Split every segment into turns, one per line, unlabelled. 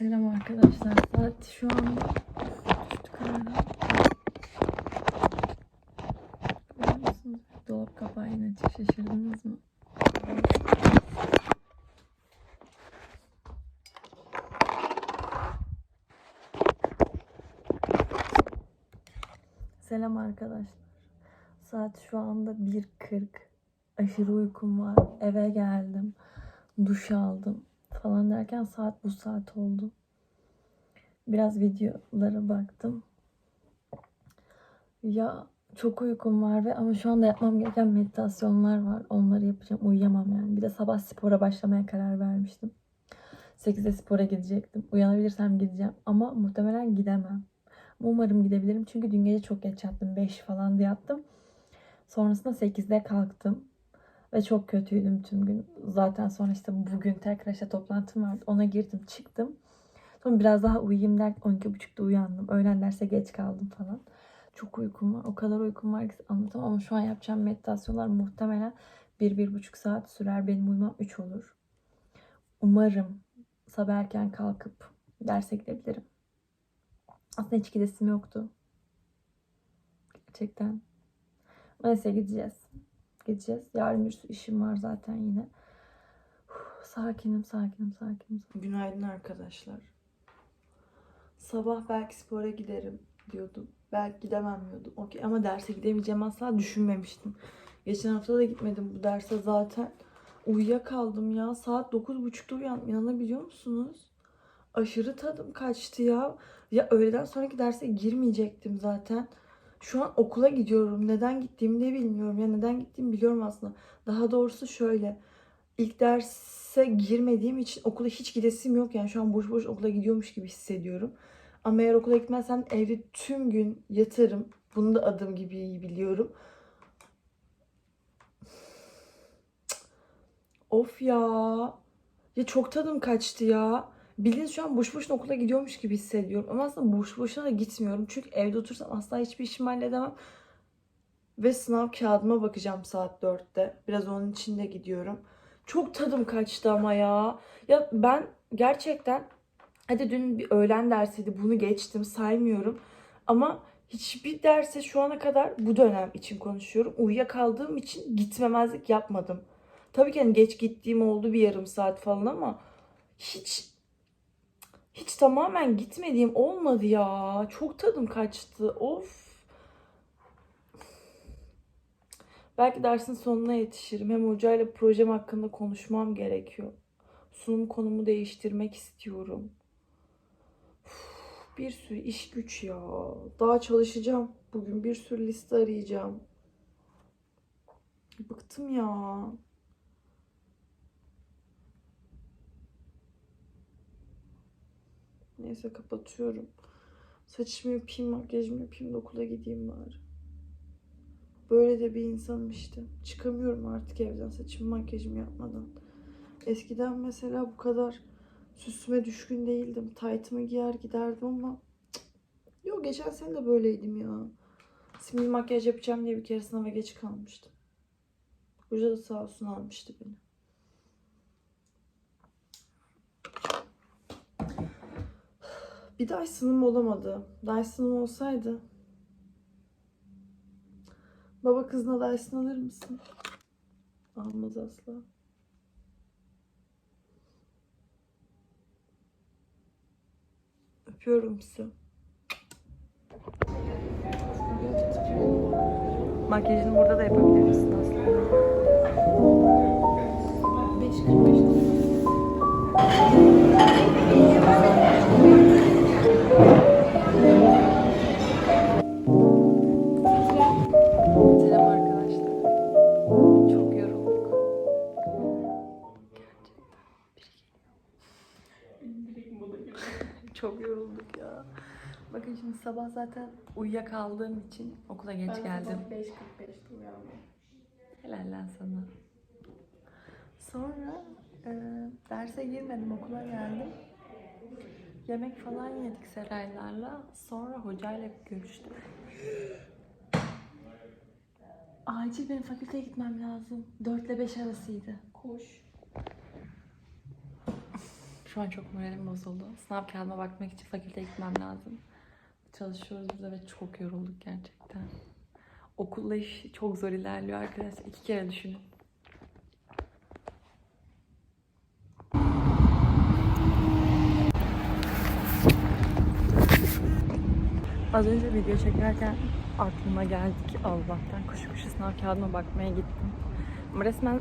Selam arkadaşlar. Saat şu anda düştü karara. Görüyor? Dolap kapağı yine açık. Şaşırdınız mı? Selam arkadaşlar. Saat şu anda 1.40. Aşırı uykum var. Eve geldim. Duş aldım falan derken saat bu saat oldu. Biraz videolara baktım. Ya çok uykum var ve ama şu anda yapmam gereken meditasyonlar var. Onları yapacağım. Uyuyamam yani. Bir de sabah spora başlamaya karar vermiştim. 8'de spora gidecektim. Uyanabilirsem gideceğim. Ama muhtemelen gidemem. Umarım gidebilirim. Çünkü dün gece çok geç yattım. 5 falan diye yattım. Sonrasında 8'de kalktım. Ve çok kötüydüm tüm gün. Zaten sonra işte bugün tekrar işte toplantım vardı. Ona girdim çıktım. Sonra biraz daha uyuyayım derken 12.30'da uyandım. Öğlen derse geç kaldım falan. Çok uykum var. O kadar uykum var ki anlatamam. Ama şu an yapacağım meditasyonlar muhtemelen 1-1,5 saat sürer. Benim uyumam 3 olur. Umarım sabah erken kalkıp derse gidebilirim. Aslında hiç gidesim yoktu. Gerçekten. Neyse gideceğiz. Gideceğiz. Yarın bir sürü işim var zaten yine. Sakinim, sakinim, sakinim. Günaydın arkadaşlar. Sabah belki spora giderim diyordum. Belki gidemem diyordum. Okey ama derse gidemeyeceğim asla düşünmemiştim. Geçen hafta da gitmedim bu derse zaten. Uyuyakaldım ya. Saat 9.30'da uyandım. İnanabiliyor musunuz? Aşırı tadım kaçtı ya. Ya öğleden sonraki derse girmeyecektim zaten. Şu an okula gidiyorum. Neden gittiğimi de bilmiyorum. Ya neden gittiğimi biliyorum aslında. Daha doğrusu şöyle. İlk derse girmediğim için okula hiç gidesim yok. Yani şu an boş boş okula gidiyormuş gibi hissediyorum. Ama eğer okula gitmezsem evde tüm gün yatarım. Bunu da adım gibi iyi biliyorum. Of ya. Ya çok tadım kaçtı ya. Bildiğiniz şu an boş boşuna okula gidiyormuş gibi hissediyorum. Ama aslında boş boşuna da gitmiyorum. Çünkü evde otursam asla hiçbir işimi halledemem. Ve sınav kağıdıma bakacağım saat 4'te. Biraz onun için de gidiyorum. Çok tadım kaçtı ama ya. Ya ben gerçekten hadi dün bir öğlen dersiydi bunu geçtim saymıyorum. Ama hiçbir derse şu ana kadar bu dönem için konuşuyorum. Uyuyakaldığım için gitmemezlik yapmadım. Tabii ki hani geç gittiğim oldu bir yarım saat falan ama hiç hiç tamamen gitmediğim olmadı ya. Çok tadım kaçtı. Of. Belki dersin sonuna yetişirim. Hem hocayla projem hakkında konuşmam gerekiyor. Sunum konumu değiştirmek istiyorum. Bir sürü iş güç ya. Daha çalışacağım. Bugün bir sürü liste arayacağım. Bıktım ya. Neyse kapatıyorum. Saçımı yapayım, makyajımı yapayım da okula gideyim bari. Böyle de bir insanım işte. Çıkamıyorum artık evden saçımı makyajımı yapmadan. Eskiden mesela bu kadar süsüme düşkün değildim. Taytımı giyer giderdim ama cık. Yok geçen sene de böyleydim ya. Simli makyaj yapacağım diye bir kere sınava geç kalmıştım. Hoca da sağ olsun almıştı beni. Bir Dyson'ım olamadı. Dyson'ım olsaydı. Baba kızına Dyson alır mısın? Almaz asla. Öpüyorum sizi. Makyajını burada da yapabilirsin sabah zaten uyuyakaldığım için okula geç geldim.
5.45'te uyandım.
Helal lan sana. Sonra e, derse girmedim okula geldim. Yemek falan yedik Seraylarla. Sonra hocayla görüştüm. Acil benim fakülteye gitmem lazım. 4 ile 5 arasıydı.
Koş.
Şu an çok moralim bozuldu. Sınav kağıdıma bakmak için fakülteye gitmem lazım. Çalışıyoruz burada ve çok yorulduk gerçekten. Okulla iş çok zor ilerliyor arkadaşlar. İki kere düşünün. Az önce video çekerken aklıma geldi ki Allah'tan koşu koşu sınav kağıdıma bakmaya gittim. Ama resmen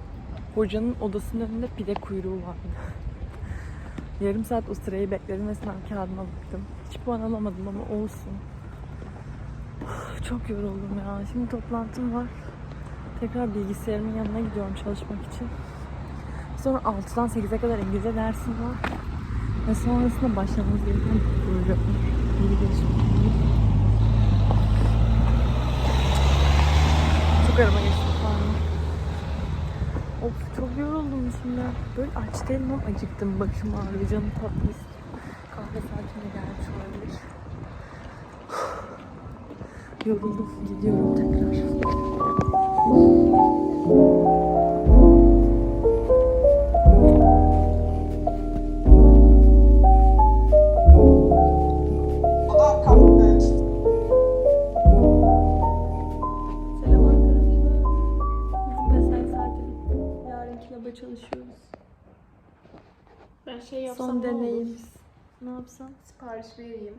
hocanın odasının önünde pide kuyruğu vardı. Yarım saat o sırayı bekledim ve sınav kağıdıma baktım. Hiç puan alamadım ama olsun. Çok yoruldum ya. Şimdi toplantım var. Tekrar bilgisayarımın yanına gidiyorum çalışmak için. Sonra 6'dan 8'e kadar İngilizce dersim var. Ve sonrasında başlamamız gereken gelişmeler. Çok arama geçti yoruldum şimdi. Böyle aç değilim ama acıktım. Başım ağrıyor. Canım tatlı istiyor. Kahve saatine gelmiş olabilir. Yoruldum. Gidiyorum tekrar.
Şey yapsam
Son
ne
deneyimiz. Ne yapsam?
Sipariş vereyim.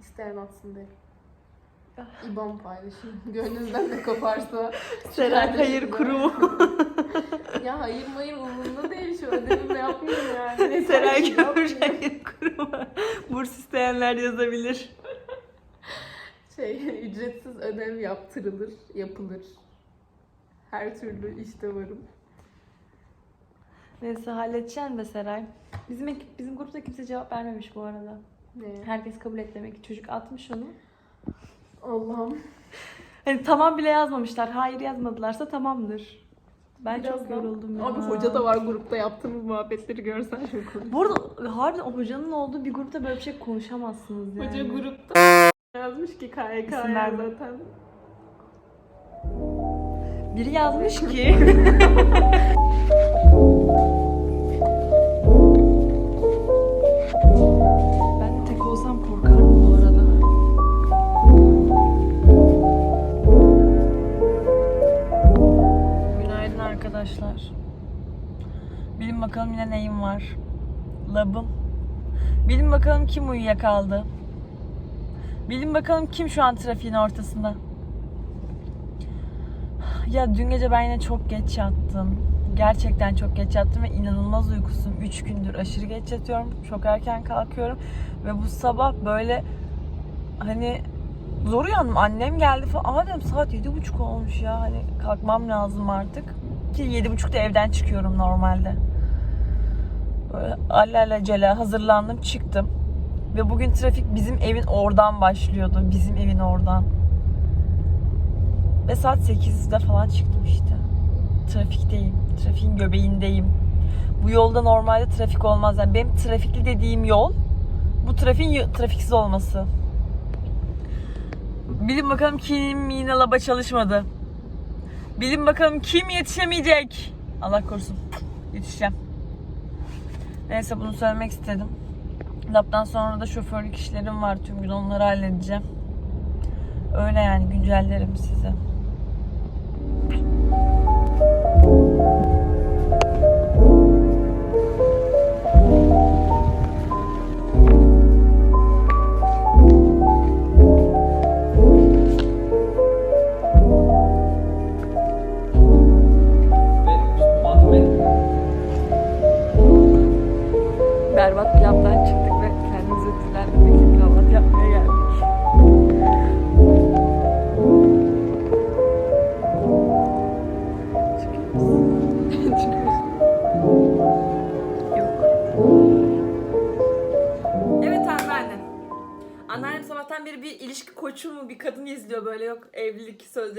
İsteyen atsın de.
Ah.
İban paylaşayım. Gönlünüzden ne koparsa.
Seren Hayır. Kurumu.
ya hayır hayır umurumda değil şu ödevimi yapmıyorum yani.
Seren
Sipariş
Kömür. Hayır Kurumu. Burs isteyenler yazabilir.
Şey ücretsiz ödev yaptırılır, yapılır. Her türlü işte varım.
Neyse halledeceğim be Seray. Bizim ekip, bizim grupta kimse cevap vermemiş bu arada.
Ne?
Herkes kabul et demek ki. Çocuk atmış onu.
Allah'ım.
Hani tamam bile yazmamışlar. Hayır yazmadılarsa tamamdır. Ben çok
Birazdan-
yoruldum ya.
Abi hoca da var grupta yaptığımız muhabbetleri görsen çok komik.
Bu arada harbiden o hocanın olduğu bir grupta böyle bir şey konuşamazsınız yani.
Hoca grupta yazmış ki KYK
verme.
zaten.
Biri yazmış ki arkadaşlar. Bilin bakalım yine neyim var. Labım. Bilin bakalım kim uyuyakaldı. Bilin bakalım kim şu an trafiğin ortasında. Ya dün gece ben yine çok geç yattım. Gerçekten çok geç yattım ve inanılmaz uykusum. 3 gündür aşırı geç yatıyorum. Çok erken kalkıyorum. Ve bu sabah böyle hani zor uyandım. Annem geldi falan. Aa dedim saat 7.30 olmuş ya. Hani kalkmam lazım artık. Ki 7.30'da evden çıkıyorum normalde. Böyle alelacele hazırlandım çıktım. Ve bugün trafik bizim evin oradan başlıyordu. Bizim evin oradan. Ve saat 8'de falan çıktım işte. Trafikteyim. Trafiğin göbeğindeyim. Bu yolda normalde trafik olmaz. Yani benim trafikli dediğim yol bu trafiğin trafiksiz olması. Bilin bakalım kim yine laba çalışmadı. Bilin bakalım kim yetişemeyecek. Allah korusun. Yetişeceğim. Neyse bunu söylemek istedim. Labdan sonra da şoförlük işlerim var. Tüm gün onları halledeceğim. Öyle yani güncellerim size.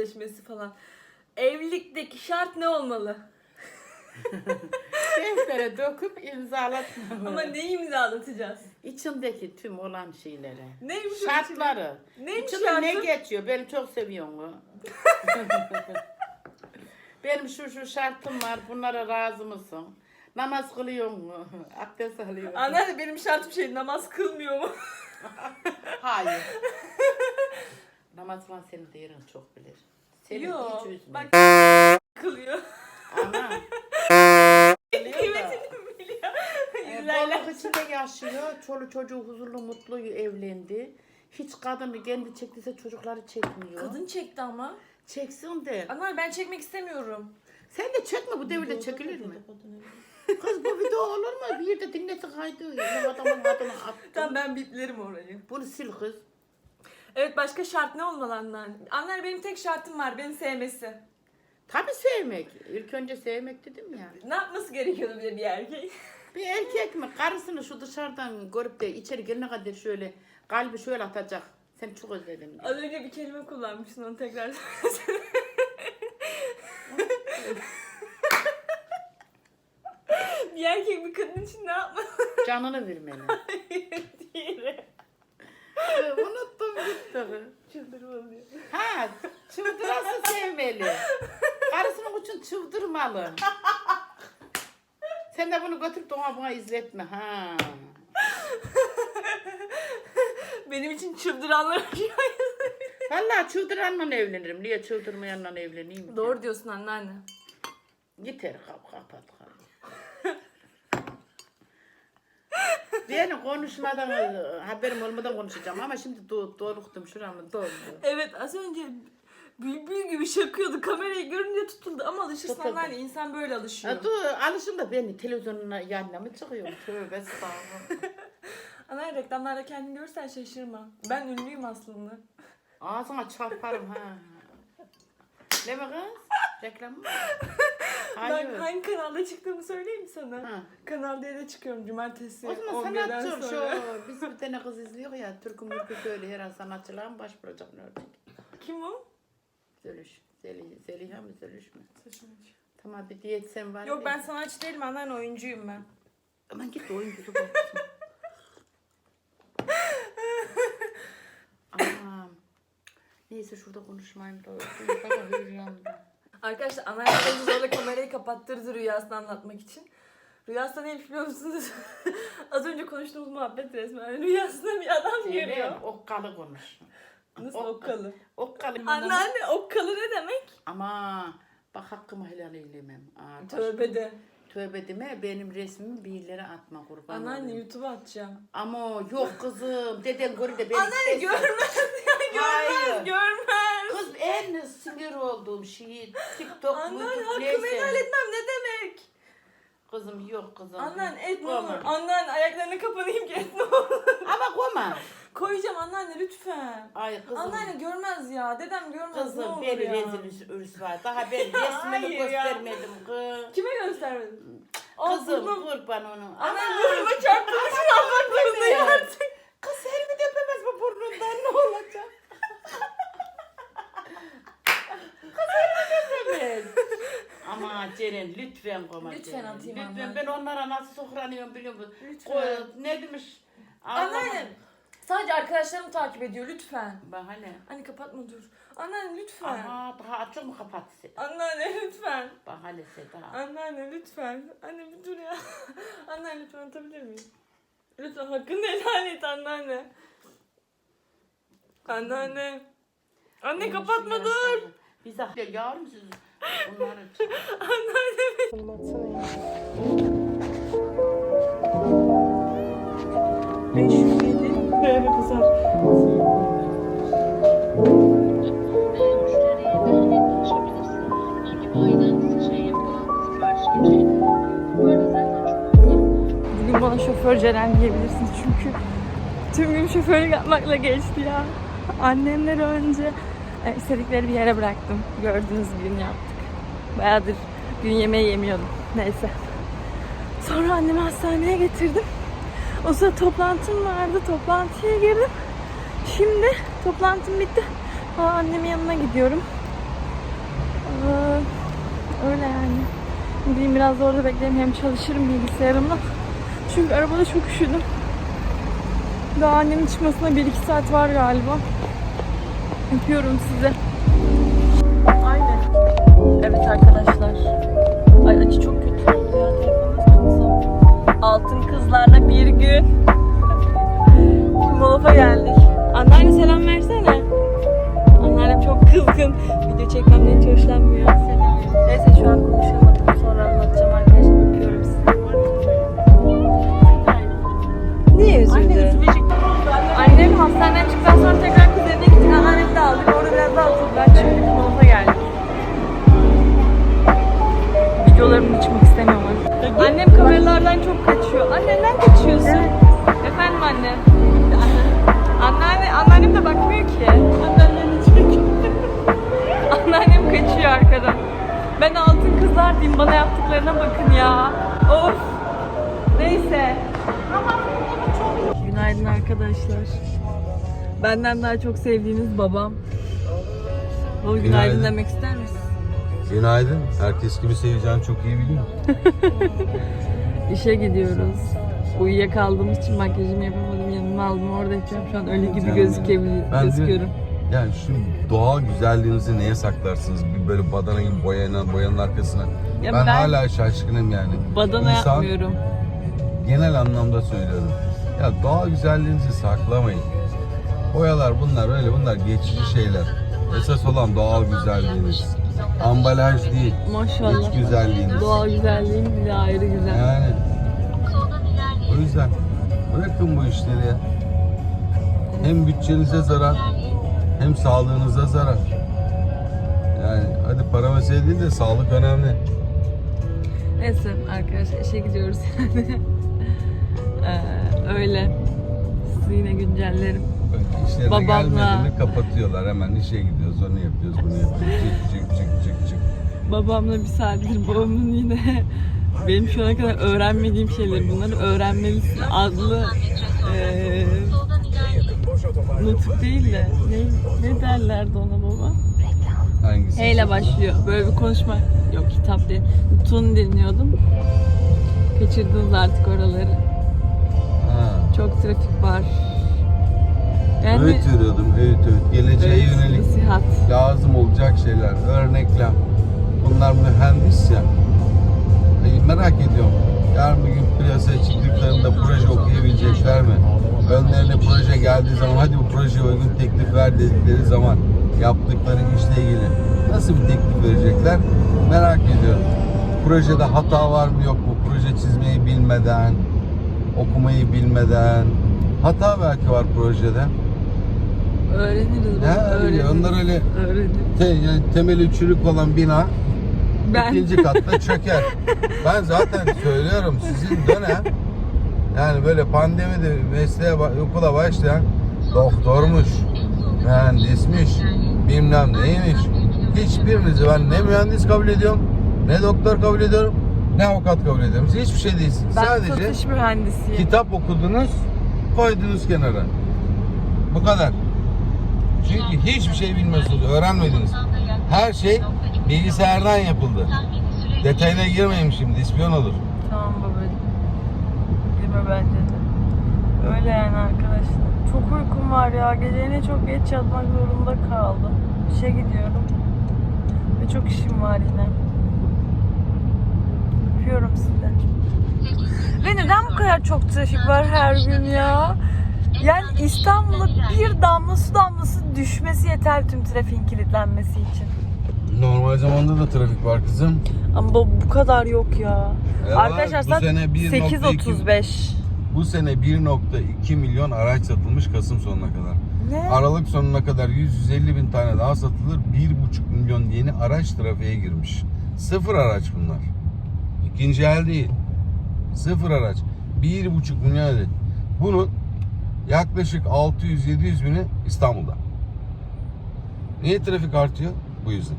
Sözleşmesi falan. Evlilikteki şart ne olmalı?
Deftere döküp imzalatma.
Ama neyi imzalatacağız?
İçindeki tüm olan şeyleri.
Neymiş o
Şartları.
içinde? Neymiş
İçinde ne
şartı?
geçiyor? Ben çok seviyorum bu. Benim şu şu şartım var. Bunlara razı mısın? Namaz kılıyor mu? Abdest alıyor mu?
Anneanne benim şartım şey namaz kılmıyor mu?
Hayır. Namaz falan senin değerini çok bilir. Senin
Yok.
hiç üzme.
Bak kılıyor.
Ana.
Kıymetini biliyor.
E,
Yüzlerle.
bolluk içinde yaşıyor. Çoluk çocuğu huzurlu mutlu evlendi. Hiç kadını kendi çektiyse çocukları çekmiyor.
Kadın çekti ama.
Çeksin de.
Anneanne ben çekmek istemiyorum.
Sen de çekme bu devirde çekilir mi? Kız bu video olur mu? Bir yerde dinlesin haydi. Ne adamın adını attın.
Tamam ben bitlerim orayı.
Bunu sil kız.
Evet başka şart ne olmalı anneanne? Anneanne benim tek şartım var beni sevmesi.
Tabii sevmek. İlk önce sevmek dedim ya.
Ne yapması gerekiyordu bir de bir erkek?
Bir erkek mi karısını şu dışarıdan görüp de içeri gelene kadar şöyle kalbi şöyle atacak. Sen çok özledim. diye.
Az önce bir kelime kullanmıştın onu tekrar bir erkek bir kadın için ne yapmalı?
Canını vermeli.
Diğeri.
Ee, Unuttum gitti.
Çıldırmalı diyor.
Ha, çıldırası sevmeli. Karısının için çıldırmalı. Sen de bunu götürüp de ona buna izletme ha.
Benim için çıldıranlar
Vallahi çıldıranla evlenirim. Niye çıldırmayanla evleneyim? ki?
Doğru diyorsun anneanne.
Yeter kap kapat kap. Beni konuşmadan haberim olmadan konuşacağım ama şimdi do doğrulttum şuramı doldu.
Evet az önce bülbül gibi şakıyordu. Kamerayı görünce tutuldu ama alışırsın
Tutuldu.
anneanne insan böyle alışıyor.
Ha, dur alışın da beni televizyonun yanına mı çıkıyorum? Tövbe estağfurullah.
Anneanne reklamlarda kendini görürsen şaşırma. Ben ünlüyüm aslında.
Ağzına çarparım ha. Ne mi kız? Reklam mı?
Ben
Hayır.
hangi kanalda çıktığımı söyleyeyim mi sana?
Ha.
Kanal D'de çıkıyorum cumartesi.
O zaman
11'den
sanatçı
sonra.
şu. Biz bir tane kız izliyor ya. Türk'ü mürkü söyle her an mı başvuracak ne olacak?
Kim o?
Zeliş. Zeliha, Zeliha mı?
Saçım açıyor.
Tamam bir diyet sen var.
Yok ben sanatçı değilim anneanne oyuncuyum ben.
Aman git de oyuncusu baksın. Aman. Neyse şurada konuşmayayım da. Baba rüyamda.
Arkadaşlar beni zorla kamerayı kapattırdı rüyasını anlatmak için. Rüyasında neymiş biliyor musunuz? Az önce konuştuğumuz muhabbet resmen. Rüyasında bir adam görüyor.
Diyelim okkalı konuş.
Nasıl
Ok-
okkalı?
Okkalı.
Anneanne okkalı ne demek?
Ama bak hakkımı helal eylemem. Aa,
Tövbe de.
Tövbe deme benim resmimi bir yerlere atma kurban
Anneanne
olayım.
YouTube'a atacağım.
Ama yok kızım deden görü de beni
Anneanne
istesin.
görmez ya
Hayır.
görmez görmez.
Kız en sinir olduğum şey TikTok,
Anneanne
YouTube
hakkımı helal etmem ne demek?
Kızım yok kızım.
Anneanne et ne olur. Anneanne ayaklarına kapanayım ki et ne olur.
Ama koyma.
Koyacağım anneanne lütfen.
Ay kızım.
Anneanne görmez ya. Dedem görmez ne
Kızım
olur
beni
ya.
rezil ürs var. Daha ben resmini
Hayır ya.
göstermedim kız.
Kime göstermedin?
Kızım
burnum.
kurban onu.
Anneanne burnuma çarptığın için almak zorundayım artık.
Kız Selvi depemez bu burnundan ne olacak? Kız Selvi depemez. Ama Ceren lütfen koyma
Lütfen
Ceren.
atayım
Lütfen ben onlara nasıl sokranıyorum biliyor musun?
Lütfen.
Koy, ne demiş?
Anneanne sadece arkadaşlarımı takip ediyor lütfen.
Bahane.
Anne kapatma dur. Anneanne lütfen.
Aha daha açık mı kapattı?
Anneanne lütfen.
Bahane Seda.
Anneanne lütfen. Anne bir dur ya. Anneanne lütfen atabilir miyim? Lütfen hakkını helal et anneanne. Anneanne. Anne kapatma dur.
Biz de yavrum siz onları çek.
Anneanne. Konum atsana ya.
Çok iyi.
Bugün bana şoför Ceren diyebilirsiniz çünkü tüm gün şoförlük yapmakla geçti ya. Annemleri önce e, istedikleri bir yere bıraktım. Gördüğünüz gün yaptık. Bayağıdır gün yemeği yemiyordum. Neyse. Sonra annemi hastaneye getirdim. O sırada toplantım vardı. Toplantıya girdim. Şimdi toplantım bitti. Aa, annemin yanına gidiyorum. Ee, öyle yani. Gideyim biraz da orada bekleyeyim. Hem çalışırım bilgisayarımla. Çünkü arabada çok üşüdüm. Daha annemin çıkmasına 1-2 saat var galiba. Öpüyorum size. Aynen. Evet arkadaşlar. Ay acı çok kötü Altın kızlarla bir gün kızlar diyeyim bana yaptıklarına bakın ya. Of. Neyse. Günaydın arkadaşlar. Benden daha çok sevdiğiniz babam. Baba günaydın,
Günaydın.
demek ister misin?
Günaydın. Herkes kimi seveceğini çok iyi biliyor.
İşe gidiyoruz. Uyuyakaldığım için makyajımı yapamadım. Yanıma aldım. Orada yapacağım. Şu an ölü gibi
Canım
gözükebilirim.
Ben de-
gözüküyorum.
Yani şu doğal güzelliğinizi neye saklarsınız? Bir böyle badana gibi boyanan, boyanın arkasına. Ben,
ben-
hala şaşkınım yani.
Badana
İnsan-
yapmıyorum.
Genel anlamda söylüyorum. Ya doğal güzelliğinizi saklamayın. Boyalar bunlar öyle bunlar geçici şeyler. Esas olan doğal güzelliğiniz. Ambalaj değil.
Maşallah.
İç güzelliğiniz.
Doğal güzelliğin bile ayrı güzel.
Yani. O yüzden bırakın bu işleri ya. Hem bütçenize zarar hem sağlığınıza zarar. Yani hadi para mesele değil de sağlık önemli.
Neyse arkadaşlar işe gidiyoruz yani. Ee, öyle. Sizi yine güncellerim.
İşlerine
Babamla-
gelmediğini kapatıyorlar. Hemen işe gidiyoruz, onu yapıyoruz, bunu yapıyoruz. Çık çık çık çık çık.
Babamla bir saattir babamın yine benim şu ana kadar öğrenmediğim şeyler bunları öğrenmelisin adlı eee nutuk değil de ne, ne derlerdi ona baba?
Hangisi?
H ile başlıyor. Böyle bir konuşma yok kitap değil. Tun dinliyordum. Kaçırdınız artık oraları.
Ha.
Çok trafik var. Yani
Öğüt veriyordum, öğüt öğüt. Geleceğe
öğüt,
yönelik
nasihat.
lazım olacak şeyler, örneklem. Bunlar mühendis ya. Merak ediyorum. Yarın bir gün piyasaya çıktıklarında proje okuyabilecekler mi? Önlerine proje geldiği zaman hadi bu projeye uygun teklif ver dedikleri zaman yaptıkları işle ilgili nasıl bir teklif verecekler? Merak ediyorum. Projede hata var mı yok mu? Proje çizmeyi bilmeden, okumayı bilmeden. Hata belki var projede.
Öğreniriz. Baba, öğreniriz.
onlar öyle
Öğreniriz.
Te, yani temeli çürük olan bina
Ben
ikinci katta çöker. ben zaten söylüyorum sizin dönem yani böyle pandemide mesleğe okula başlayan doktormuş, mühendismiş, bilmem neymiş. Hiçbirinizi ben ne mühendis kabul ediyorum, ne doktor kabul ediyorum, ne avukat kabul ediyorum. Siz hiçbir şey değilsiniz.
ben
Sadece
satış mühendisiyim.
kitap okudunuz, koydunuz kenara. Bu kadar. Çünkü hiçbir şey bilmiyorsunuz, öğrenmediniz. Her şey bilgisayardan yapıldı. Detayına girmeyeyim şimdi, ispiyon olur.
Tamam babacığım. Girme bence de. Öyle yani arkadaşlar. Çok uykum var ya. Geceliğine çok geç yatmak zorunda kaldım. İşe gidiyorum. Ve çok işim var yine. Öpüyorum sizi. Ve neden bu kadar çok trafik var her gün ya? Yani İstanbul'a bir damla su damlası düşmesi yeter tüm trafiğin kilitlenmesi için.
Normal zamanda da trafik var kızım.
Ama bu, bu kadar yok ya.
E
Arkadaşlar
bu
saat
sene 1.2
8.35.
Bu sene 1.2 milyon araç satılmış Kasım sonuna kadar.
Ne?
Aralık sonuna kadar 150 bin tane daha satılır. 1.5 milyon yeni araç trafiğe girmiş. Sıfır araç bunlar. İkinci el değil. Sıfır araç. 1.5 milyon adet. Bunun yaklaşık 600-700 bini İstanbul'da. Niye trafik artıyor? Bu yüzden.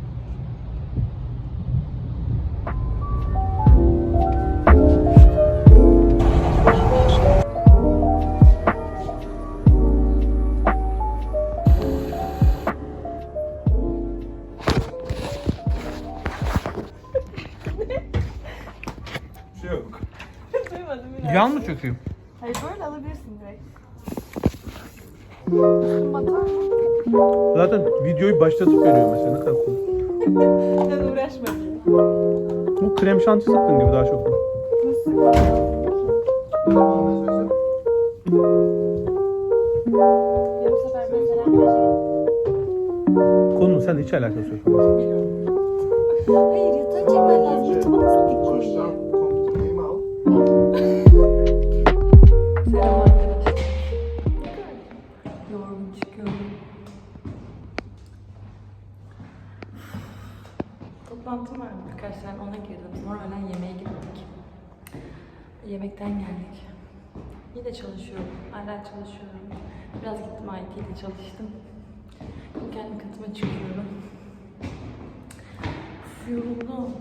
Yan mı çökeyim?
Hayır böyle alabilirsin direkt.
Zaten videoyu başlatıp veriyor mesela. Ne kadar komik.
Sen uğraşma.
Bu krem şanti sıktığın gibi daha çok.
Nasıl? Ya bu sefer mesela
Konunun seninle hiç alakası yok.
Hayır yatağı çekmen lazım. Yatağı nasıl tane ona girdim. Sonra öğlen yemeğe gittik. Yemekten geldik. Yine çalışıyorum. Hala çalışıyorum. Biraz gittim IT'de çalıştım. Kendi katıma çıkıyorum. Yoruldum.